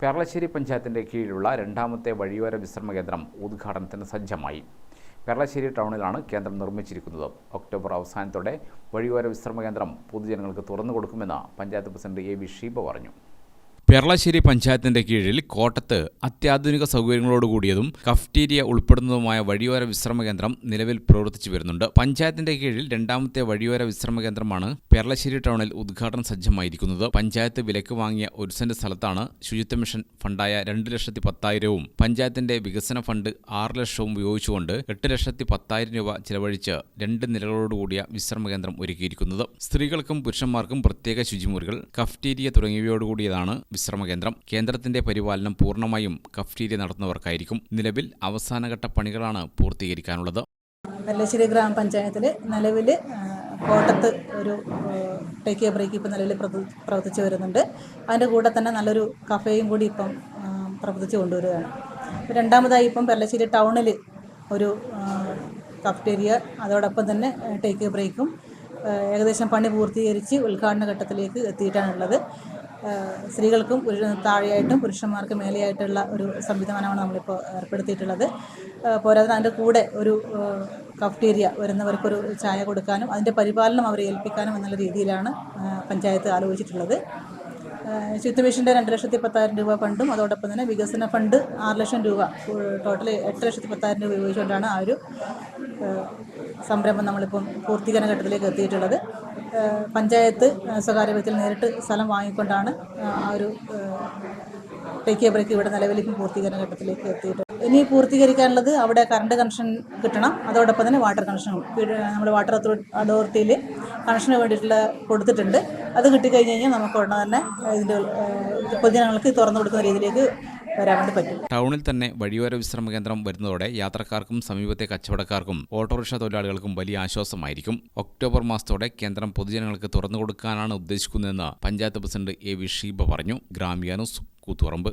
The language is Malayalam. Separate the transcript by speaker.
Speaker 1: പെർളശ്ശേരി പഞ്ചായത്തിന്റെ കീഴിലുള്ള രണ്ടാമത്തെ വഴിയോര വിശ്രമ കേന്ദ്രം ഉദ്ഘാടനത്തിന് സജ്ജമായി. പെർളശ്ശേരി ടൗണിലാണ് കേന്ദ്രം നിർമ്മിച്ചിരിക്കുന്നത്. ഒക്ടോബർ അവസാനത്തോടെ വഴിയോര വിശ്രമ കേന്ദ്രം പൊതുജനങ്ങൾക്ക് തുറന്നു കൊടുക്കുമെന്ന് panchayat president A V Sheeba പറഞ്ഞു.
Speaker 2: പെർളശ്ശേരി പഞ്ചായത്തിന്റെ കീഴിൽ കോട്ടത്ത് അത്യാധുനിക സൗകര്യങ്ങളോടുകൂടിയതും കഫ്റ്റീരിയ ഉൾപ്പെടുന്നതുമായ വഴിയോര വിശ്രമ കേന്ദ്രം നിലവിൽ പ്രവർത്തിച്ചു വരുന്നുണ്ട്. പഞ്ചായത്തിന്റെ കീഴിൽ രണ്ടാമത്തെ വഴിയോര വിശ്രമ കേന്ദ്രമാണ് പെർളശ്ശേരി ടൗണിൽ ഉദ്ഘാടനം സജ്ജമായിരിക്കുന്നത്. പഞ്ചായത്ത് വിലക്ക് വാങ്ങിയ ഒരു സെന്റ് സ്ഥലത്താണ് ശുചിത്വ മിഷൻ ഫണ്ടായ രണ്ട് ലക്ഷത്തി പത്തായിരവും പഞ്ചായത്തിന്റെ വികസന ഫണ്ട് ആറ് ലക്ഷവും ഉപയോഗിച്ചുകൊണ്ട് എട്ട് ലക്ഷത്തി പത്തായിരം രൂപ ചിലവഴിച്ച് രണ്ട് നിലകളോടുകൂടിയ വിശ്രമ കേന്ദ്രം ഒരുക്കിയിരിക്കുന്നത്. സ്ത്രീകൾക്കും പുരുഷന്മാർക്കും പ്രത്യേക ശുചിമുറികൾ കഫ്റ്റീരിയ തുടങ്ങിയവയോടുകൂടിയതാണ് വിശ്രമ കേന്ദ്രം കേന്ദ്രത്തിന്റെ പരിപാലനം പൂർണമായും കഫ്റ്റീരിയ നടത്തുന്നവർക്കായിരിക്കും. നിലവിൽ അവസാനഘട്ട പണികളാണ് പൂർത്തീകരിക്കാനുള്ളത്.
Speaker 3: വെല്ലശ്ശേരി ഗ്രാമപഞ്ചായത്തിൽ നിലവിൽ കോട്ടത്ത് ഒരു ടേക്ക് ബ്രേക്ക് ഇപ്പം നിലവിൽ പ്രവർത്തിച്ചു വരുന്നുണ്ട്. അതിന്റെ കൂടെ തന്നെ നല്ലൊരു കഫേയും കൂടി ഇപ്പം പ്രവർത്തിച്ചു കൊണ്ടുവരികയാണ്. രണ്ടാമതായി ഇപ്പം പെല്ലശ്ശേരി ടൗണിൽ ഒരു കഫ്റ്റേരിയ അതോടൊപ്പം തന്നെ ടേക്ക് ബ്രേക്കും ഏകദേശം പണി പൂർത്തീകരിച്ച് ഉദ്ഘാടന ഘട്ടത്തിലേക്ക് എത്തിയിട്ടാണുള്ളത്. സ്ത്രീകൾക്കും പുരുഷ താഴെയായിട്ടും പുരുഷന്മാർക്ക് മേലെയായിട്ടുള്ള ഒരു സംവിധാനമാണ് നമ്മളിപ്പോൾ ഏർപ്പെടുത്തിയിട്ടുള്ളത്. പോരാതെ അതിന്റെ കൂടെ ഒരു കഫ്റ്റീരിയ വരുന്നവർക്കൊരു ചായ കൊടുക്കാനും അതിന്റെ പരിപാലനം അവരെ ഏൽപ്പിക്കാനും എന്നുള്ള രീതിയിലാണ് പഞ്ചായത്ത് ആലോചിച്ചിട്ടുള്ളത്. ശുദ്ധ മിഷന്റെ രണ്ട് ലക്ഷത്തി പത്തായിരം രൂപ ഫണ്ടും അതോടൊപ്പം തന്നെ വികസന ഫണ്ട് ആറ് ലക്ഷം രൂപ. ടോട്ടൽ എട്ട് ലക്ഷത്തി പത്തായിരം രൂപ ഉപയോഗിച്ചുകൊണ്ടാണ് ആ ഒരു സംരംഭം നമ്മളിപ്പം പൂർത്തീകരണ ഘട്ടത്തിലേക്ക് എത്തിയിട്ടുള്ളത്. പഞ്ചായത്ത് സ്വകാര്യത്തിൽ നേരിട്ട് സ്ഥലം വാങ്ങിക്കൊണ്ടാണ് ആ ഒരു ടേക്ക് എ ബ്രേക്ക് ഇവിടെ നിലവിലേക്ക് പൂർത്തീകരണ ഘട്ടത്തിലേക്ക് എത്തിയിട്ടുണ്ട്. ഇനി പൂർത്തീകരിക്കാനുള്ളത് അവിടെ കറണ്ട് കണക്ഷൻ കിട്ടണം. അതോടൊപ്പം തന്നെ വാട്ടർ കണക്ഷനും നമ്മുടെ വാട്ടർ അതോറിറ്റിയിൽ കണക്ഷന് വേണ്ടിയിട്ടുള്ള കൊടുത്തിട്ടുണ്ട്. അത് കിട്ടിക്കഴിഞ്ഞ് കഴിഞ്ഞാൽ നമുക്ക് ഉടനെ തന്നെ ഇതിന്റെ പൊതുജനങ്ങൾക്ക് തുറന്നു കൊടുക്കുന്ന രീതിയിലേക്ക് വരാൻ വേണ്ടി പറ്റും.
Speaker 2: ടൗണിൽ തന്നെ വഴിയോര വിശ്രമ കേന്ദ്രം വരുന്നതോടെ യാത്രക്കാർക്കും സമീപത്തെ കച്ചവടക്കാർക്കും ഓട്ടോറിക്ഷ തൊഴിലാളികൾക്കും വലിയ ആശ്വാസമായിരിക്കും. ഒക്ടോബർ മാസത്തോടെ കേന്ദ്രം പൊതുജനങ്ങൾക്ക് തുറന്നു കൊടുക്കാനാണ് ഉദ്ദേശിക്കുന്നതെന്ന് panchayat president A V Sheeba പറഞ്ഞു. ഗ്രാമിക கூத்து வரம்பு